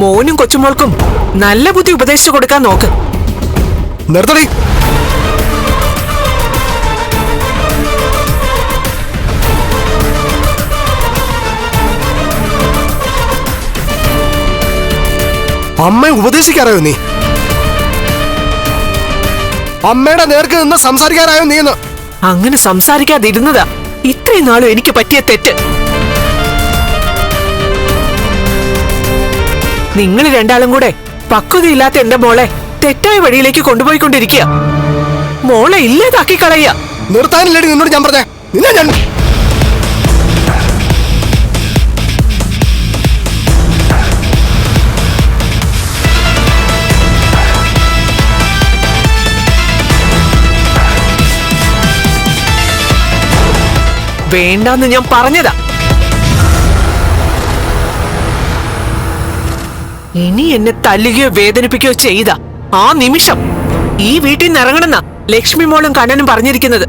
മോനും കൊച്ചുമോൾക്കും നല്ല ബുദ്ധി ഉപദേശിച്ചു കൊടുക്കാൻ നോക്ക്. നിർത്തടി. അമ്മയെ ഉപദേശിക്കാറായോ നീ? അമ്മയുടെ നേർക്ക് നിന്ന് സംസാരിക്കാറായോ നീ എന്ന്? അങ്ങനെ സംസാരിക്കാതിരുന്നതാ. ഇത്രയും നാളും എനിക്ക് പറ്റിയ തെറ്റ്. നിങ്ങൾ രണ്ടാളും കൂടെ പക്വതയില്ലാത്ത എന്റെ മോളെ തെറ്റായ വഴിയിലേക്ക് കൊണ്ടുപോയിക്കൊണ്ടിരിക്കുക. മോളെ ഇല്ലാതാക്കി കളയുക. നിർത്താനില്ലടി നിന്നോട് ഞാൻ പറഞ്ഞേ. നിന്നെ ഞാൻ വേണ്ടാന്ന് ഞാൻ പറഞ്ഞതാ. ഇനി എന്നെ തല്ലുകയോ വേദനിപ്പിക്കുകയോ ചെയ്ത ആ നിമിഷം ഈ വീട്ടിൽ നിന്ന് ഇറങ്ങണമെന്നാ ലക്ഷ്മി മോളും കണ്ണനും പറഞ്ഞിരിക്കുന്നത്.